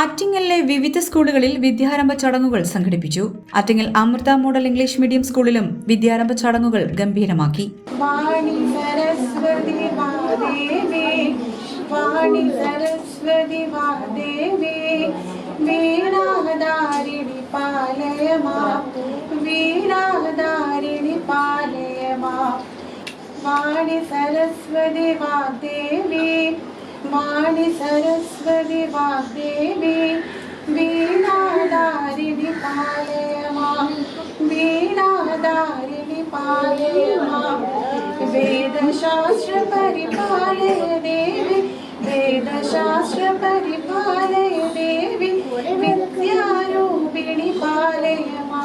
കുട്ടികൾക്കായി വിവിധ സ്കൂളുകളിൽ വിദ്യാരംഭ ചടങ്ങുകൾ സംഘടിപ്പിച്ചു. Attingal Amrita model English medium സ്കൂളിലും വിദ്യാരംഭ ചടങ്ങുകൾ ഗംഭീരമാക്കി. വാണി സരസ്വതി വാദേവി വാണി സരസ്വതി വാദേവി വീണാധാരിണി പാലയ മാ വീണാധാരിണി പാലയ മാ വാണി സരസ്വതി വാദേവി വാണി സരസ്വതി വാദേവി വീണാധാരിണി പാലയ മാ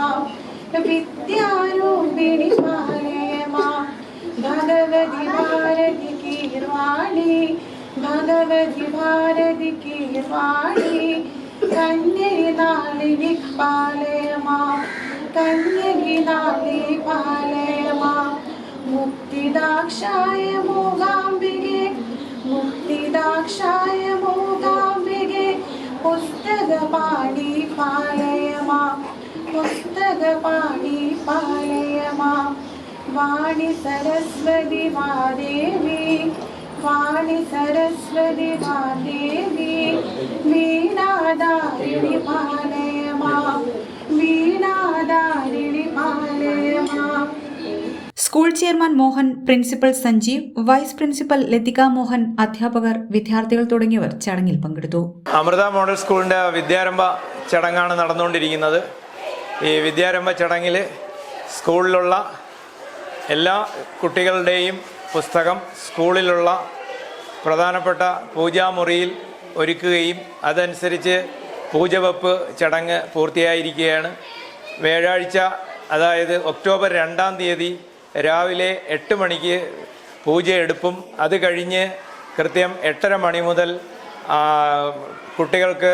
വീണാധാരിണി പാലയ ഭഗവതി വാണി കന്യകി നാളിനി പാലയമാ. കന്യകി നാളി പാലയമാ. മുക്തിദാക്ഷായ മൂകാംബികെ മുക്തിദാക്ഷായ മൂകാംബികെ പുസ്തകപാണി പാലയ മാം പുസ്തകപാണി പാലയ മാം വാണി സരസ്വതി വാദേവി. വാണി സരസ്വതി മാദേവി വീണാദാരിണി പാലയ വീണാദാരിണി പാലയ school chairman Mohan principal Sanjeev vice principal Lathika Mohan അധ്യാപകർ വിദ്യാർത്ഥികൾ തുടങ്ങിയവർ ചടങ്ങിൽ പങ്കെടുത്തു. അമൃത മോഡൽ സ്കൂളിന്റെ വിദ്യാരംഭ ചടങ്ങാണ് നടന്നുകൊണ്ടിരിക്കുന്നത്. ഈ വിദ്യാരംഭ ചടങ്ങിൽ സ്കൂളിലുള്ള എല്ലാ കുട്ടികളുടെയും പുസ്തകം സ്കൂളിലുള്ള പ്രധാനപ്പെട്ട പൂജാമുറിയിൽ ഒരുക്കുകയും അതനുസരിച്ച് പൂജവെപ്പ് ചടങ്ങ് പൂർത്തിയായിരിക്കുകയാണ്. വ്യാഴാഴ്ച അതായത് ഒക്ടോബർ രണ്ടാം തീയതി രാവിലെ എട്ട് മണിക്ക് പൂജയെടുപ്പും. അത് കഴിഞ്ഞ് കൃത്യം എട്ടര മണി മുതൽ കുട്ടികൾക്ക്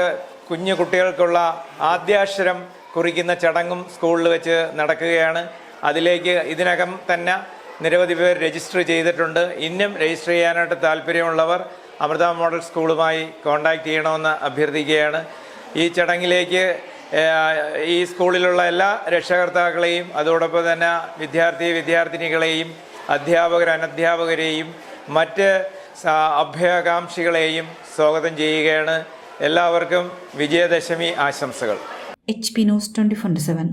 കുഞ്ഞു കുട്ടികൾക്കുള്ള ആദ്യാക്ഷരം കുറിക്കുന്ന ചടങ്ങും സ്കൂളിൽ വെച്ച് നടക്കുകയാണ്. അതിലേക്ക് ഇതിനകം തന്നെ നിരവധി പേർ രജിസ്റ്റർ ചെയ്തിട്ടുണ്ട്. ഇന്നും രജിസ്റ്റർ ചെയ്യാനായിട്ട് താല്പര്യമുള്ളവർ അമൃത മോഡൽ സ്കൂളുമായി കോൺടാക്റ്റ് ചെയ്യണമെന്ന് അഭ്യർത്ഥിക്കുകയാണ്. ഈ ചടങ്ങിലേക്ക് ഈ സ്കൂളിലുള്ള എല്ലാ രക്ഷകർത്താക്കളെയും അതോടൊപ്പം തന്നെ വിദ്യാർത്ഥി വിദ്യാർത്ഥിനികളെയും അധ്യാപകർ അനധ്യാപകരെയും മറ്റ് അഭ്യകാംക്ഷികളെയും സ്വാഗതം ചെയ്യുകയാണ്. എല്ലാവർക്കും വിജയദശമി ആശംസകൾ. H P news twenty four seven